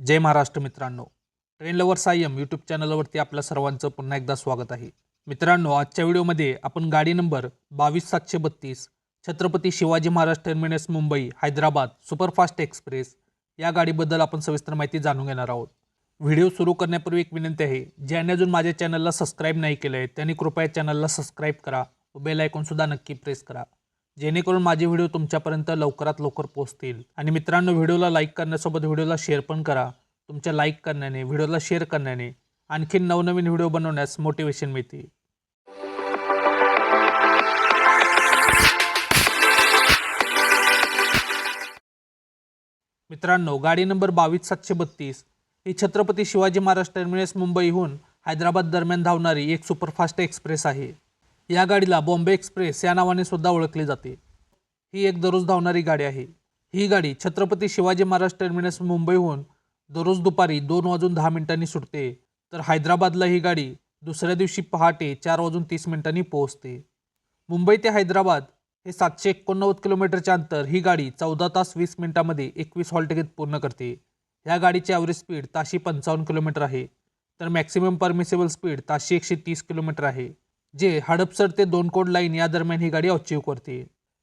जय महाराष्ट्र मित्रांनो. Train lover Sayam YouTube चॅनलवरती आपल्या सर्वांचं पुन्हा एकदा स्वागत आहे. मित्रांनो आजच्या व्हिडिओमध्ये आपण गाडी नंबर बावीस सातशे बत्तीस Chhatrapati Shivaji Maharaj terminus Mumbai Hyderabad superfast express या गाडीबद्दल आपण सविस्तर माहिती जाणून घेणार आहोत. व्हिडिओ सुरू करण्यापूर्वी एक विनंती आहे ज्याने अजून माझ्या चॅनलला सबस्क्राईब नाही केलं आहे त्यांनी कृपया चॅनलला सबस्क्राईब करा व बेल आयकॉनसुद्धा नक्की प्रेस करा. जेणेकरून माझे व्हिडिओ तुमच्यापर्यंत लवकरात लवकर पोहोचतील. आणि मित्रांनो व्हिडिओला लाईक करण्यासोबत व्हिडिओला शेअर पण करा. तुमच्या लाईक करण्याने व्हिडिओला शेअर करण्याने आणखी नवनवीन व्हिडिओ बनवण्यास मोटिवेशन मिळते मित्रांनो गाडी नंबर बावीस सातशे बत्तीस. ही छत्रपती शिवाजी महाराज टर्मिनस मुंबईहून हैदराबाद दरम्यान धावणारी एक सुपरफास्ट एक्सप्रेस आहे. या गाडीला बॉम्बे एक्सप्रेस या नावाने सुद्धा ओळखली जाते. ही एक दररोज धावणारी गाडी आहे. ही गाडी छत्रपती शिवाजी महाराज टर्मिनस मुंबईहून दररोज दुपारी दोन वाजून दहा मिनिटांनी सुटते. तर हैदराबादला ही गाडी दुसऱ्या दिवशी पहाटे चार वाजून तीस मिनिटांनी पोहोचते. मुंबई ते हैदराबाद हे सातशे एकोणनव्वद किलोमीटरच्या अंतर ही गाडी चौदा तास वीस मिनिटांमध्ये एकवीस हॉल घेत पूर्ण करते. ह्या गाडीची ॲव्हरेज स्पीड ताशी पंचावन्न किलोमीटर आहे. तर मॅक्सिमम परमिसेबल स्पीड ताशी एकशे तीस किलोमीटर आहे. जे हडपसर ते दोन कोड लाईन या दरम्यान ही गाडी अचीव करते.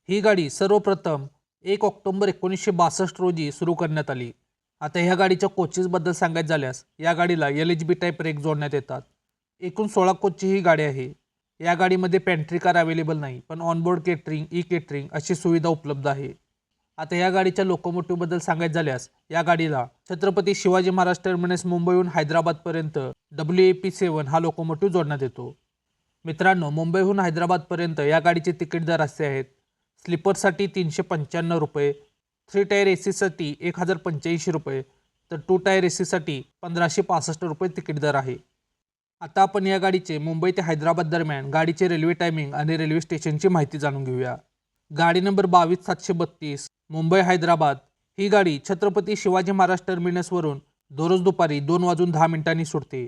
ही गाडी सर्वप्रथम एक ऑक्टोबर एकोणीसशे बासष्ट रोजी सुरू करण्यात आली. आता ह्या गाडीच्या कोचेसबद्दल सांगायचं झाल्यास या गाडीला L H B type brake जोडण्यात येतात. एकूण सोळा कोचची ही गाडी आहे. या गाडीमध्ये पॅन्ट्री कार अवेलेबल नाही पण ऑनबोर्ड केटरिंग ई केटरिंग अशी सुविधा उपलब्ध आहे. आता या गाडीच्या लोकोमोटिव्हबद्दल सांगायचं झाल्यास या गाडीला छत्रपती शिवाजी महाराज टर्मिनस मुंबईहून हैदराबादपर्यंत डब्ल्यू ए पी सेवन हा लोकोमोटिव्ह जोडण्यात येतो. मित्रांनो मुंबईहून हैदराबादपर्यंत या गाडीचे तिकीट दर असे आहेत. स्लीपरसाठी तीनशे पंच्याण्णव रुपये थ्री टायर ए सीसाठी एक हजार पंच्याऐंशी रुपये तर टू टायर ए सीसाठी पंधराशे पासष्ट रुपये तिकीट दर आहे. आता आपण या गाडीचे मुंबई ते हैदराबाद दरम्यान गाडीचे रेल्वे टायमिंग आणि रेल्वे स्टेशनची माहिती जाणून घेऊया. गाडी नंबर बावीस सातशे बत्तीस मुंबई हैदराबाद. ही गाडी छत्रपती शिवाजी महाराज टर्मिनसवरून दररोज दुपारी दोन वाजून दहा मिनिटांनी सुटते.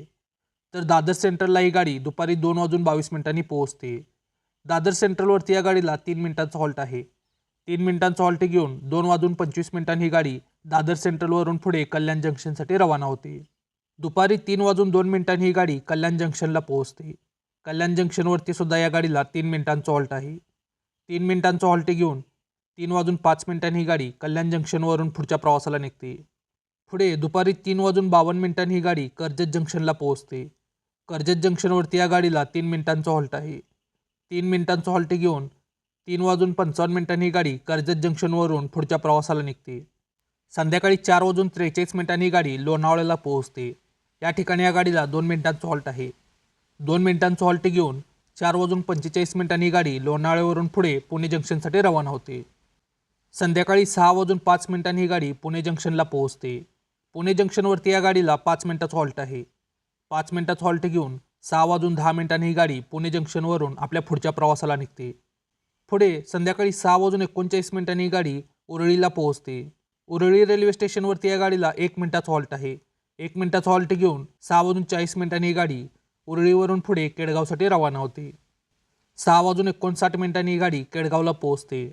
तर दादर सेंट्रलला ही गाडी दुपारी दोन वाजून बावीस मिनिटांनी पोहोचते. दादर सेंट्रलवरती या गाडीला तीन मिनिटांचा हॉल्ट आहे. तीन मिनिटांचा हॉल्ट घेऊन दोन वाजून पंचवीस मिनिटांनी ही गाडी दादर सेंट्रलवरून पुढे कल्याण जंक्शनसाठी रवाना होते. दुपारी तीन वाजून दोन मिनिटांनी ही गाडी कल्याण जंक्शनला पोहोचते. कल्याण जंक्शनवरती सुद्धा या गाडीला तीन मिनिटांचा हॉल्ट आहे. तीन मिनिटांचा हॉल्ट घेऊन तीन वाजून पाच मिनिटांनी ही गाडी कल्याण जंक्शनवरून पुढच्या प्रवासाला निघते. पुढे दुपारी तीन वाजून बावन्न मिनिटांनी ही गाडी कर्जत जंक्शनला पोहोचते. कर्जत जंक्शनवरती या गाडीला तीन मिनिटांचा हॉल्ट आहे. तीन मिनिटांचा हॉल्ट घेऊन तीन वाजून पंचावन्न मिनिटांनी ही गाडी कर्जत जंक्शनवरून पुढच्या प्रवासाला निघते. संध्याकाळी चार वाजून त्रेचाळीस मिनिटांनी ही गाडी लोणावळ्याला पोहोचते. या ठिकाणी या गाडीला दोन मिनिटांचा हॉल्ट आहे. दोन मिनिटांचा हॉल्ट घेऊन चार वाजून पंचेचाळीस मिनिटांनी ही गाडी लोणावळ्यावरून पुढे पुणे जंक्शनसाठी रवाना होते. संध्याकाळी सहा वाजून पाच मिनिटांनी ही गाडी पुणे जंक्शनला पोहोचते. पुणे जंक्शनवरती या गाडीला पाच मिनिटाचा हॉल्ट आहे. पाच मिनिटाचा हॉल्ट घेऊन सहा वाजून दहा मिनिटांनी ही गाडी पुणे जंक्शनवरून आपल्या पुढच्या प्रवासाला निघते. पुढे संध्याकाळी सहा वाजून एकोणचाळीस मिनिटांनी ही गाडी उरळीला पोहोचते. उरळी रेल्वे स्टेशनवरती या गाडीला एक मिनिटाचा हॉल्ट आहे. एक मिनिटाचा हॉल्ट घेऊन सहा वाजून चाळीस मिनिटांनी ही गाडी उरळीवरून पुढे केडगावसाठी रवाना होते. सहा वाजून एकोणसाठ मिनिटांनी ही गाडी केडगावला पोहोचते.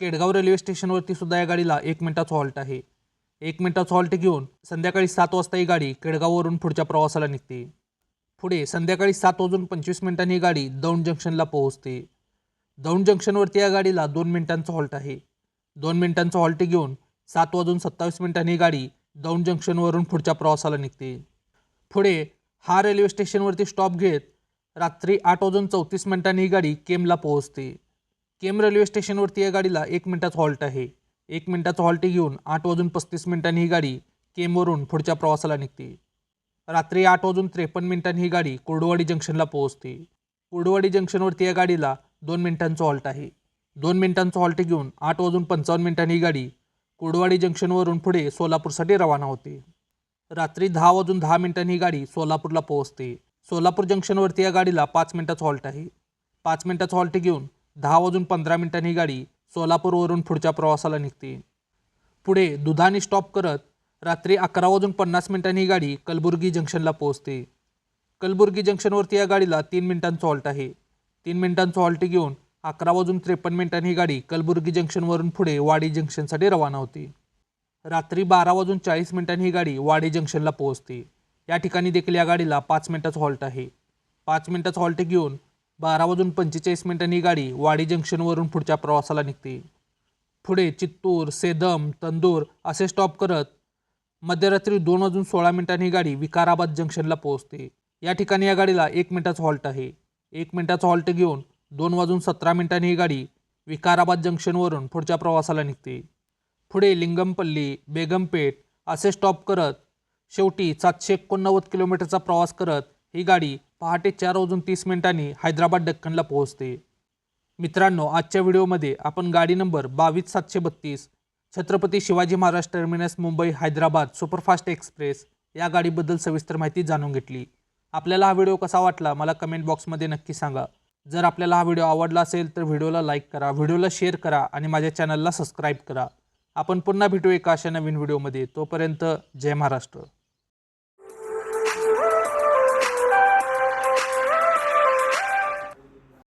केडगाव रेल्वे स्टेशनवरती सुद्धा या गाडीला एक मिनिटाचा हॉल्ट आहे. एक मिनिटाचा हॉल्ट घेऊन संध्याकाळी सात वाजता ही गाडी केडगाववरून पुढच्या प्रवासाला निघते. पुढे संध्याकाळी सात वाजून पंचवीस मिनिटांनी ही गाडी दौंड जंक्शनला पोहोचते. दौंड जंक्शनवरती या गाडीला दोन मिनिटांचा हॉल्ट आहे. दोन मिनिटांचा हॉल्ट घेऊन सात वाजून सत्तावीस मिनिटांनी ही गाडी दौंड जंक्शनवरून पुढच्या प्रवासाला निघते. पुढे हा रेल्वे स्टेशनवरती स्टॉप घेत रात्री आठ वाजून चौतीस मिनिटांनी ही गाडी केमला पोहोचते. केम रेल्वे स्टेशनवरती या गाडीला एक मिनिटाचा हॉल्ट आहे. एक मिनिटाचा हॉल्ट घेऊन आठ वाजून पस्तीस मिनिटांनी ही गाडी केमवरून पुढच्या प्रवासाला निघते. रात्री आठ वाजून त्रेपन्न मिनिटांनी ही गाडी कुर्डवाडी जंक्शनला पोहोचते. कुर्डवाडी जंक्शनवरती या गाडीला दोन मिनिटांचा हॉल्ट आहे. दोन मिनिटांचा हॉल्ट घेऊन आठ वाजून पंचावन्न मिनिटांनी ही गाडी कुर्डवाडी जंक्शनवरून पुढे सोलापूरसाठी रवाना होते. रात्री दहा वाजून दहा मिनिटांनी ही गाडी सोलापूरला पोहोचते. सोलापूर जंक्शनवरती या गाडीला पाच मिनिटाचा हॉल्ट आहे. पाच मिनिटाचा हॉल्ट घेऊन दहा वाजून पंधरा मिनिटांनी ही गाडी सोलापूरवरून पुढच्या प्रवासाला निघते. पुढे दुधाने स्टॉप करत रात्री अकरा वाजून पन्नास मिनिटांनी ही गाडी कलबुर्गी जंक्शनला पोहोचते. कलबुर्गी जंक्शनवरती या गाडीला तीन मिनिटांचं हॉल्ट आहे. तीन मिनिटांचं हॉल्ट घेऊन अकरा वाजून त्रेपन्न मिनिटांनी ही गाडी कलबुर्गी जंक्शनवरून पुढे वाडी जंक्शनसाठी रवाना होते. रात्री बारा वाजून चाळीस मिनिटांनी ही गाडी वाडी जंक्शनला पोहोचते. या ठिकाणी देखील या गाडीला पाच मिनिटाचं हॉल्ट आहे. पाच मिनिटाचं हॉल्ट घेऊन बारा वाजून पंचेचाळीस मिनिटांनी ही गाडी वाडी जंक्शनवरून पुढच्या प्रवासाला निघते. पुढे चित्तूर सेदम तंदूर असे स्टॉप करत मध्यरात्री दोन वाजून सोळा मिनिटांनी ही गाडी विकाराबाद जंक्शनला पोहोचते. या ठिकाणी या गाडीला एक मिनिटाचं हॉल्ट आहे. एक मिनिटाचं हॉल्ट घेऊन दोन वाजून सतरा मिनिटांनी ही गाडी विकाराबाद जंक्शनवरून पुढच्या प्रवासाला निघते. पुढे लिंगमपल्ली बेगमपेठ असे स्टॉप करत शेवटी सातशे एकोणनव्वद किलोमीटरचा प्रवास करत ही गाडी पहाटे चार वाजून तीस मिनिटांनी हैदराबाद डक्कनला पोहोचते. मित्रांनो आजच्या व्हिडिओमध्ये आपण गाडी नंबर बावीस सातशे बत्तीस Chhatrapati Shivaji Maharaj terminus Mumbai Hyderabad superfast express या गाडीबद्दल सविस्तर माहिती जाणून घेतली. आपल्याला हा व्हिडिओ कसा वाटला मला कमेंट बॉक्समध्ये नक्की सांगा. जर आपल्याला हा व्हिडिओ आवडला असेल तर व्हिडिओला लाईक करा व्हिडिओला शेअर करा आणि माझ्या चॅनलला सबस्क्राईब करा. आपण पुन्हा भेटू एका अशा नवीन व्हिडिओमध्ये. तोपर्यंत जय महाराष्ट्र.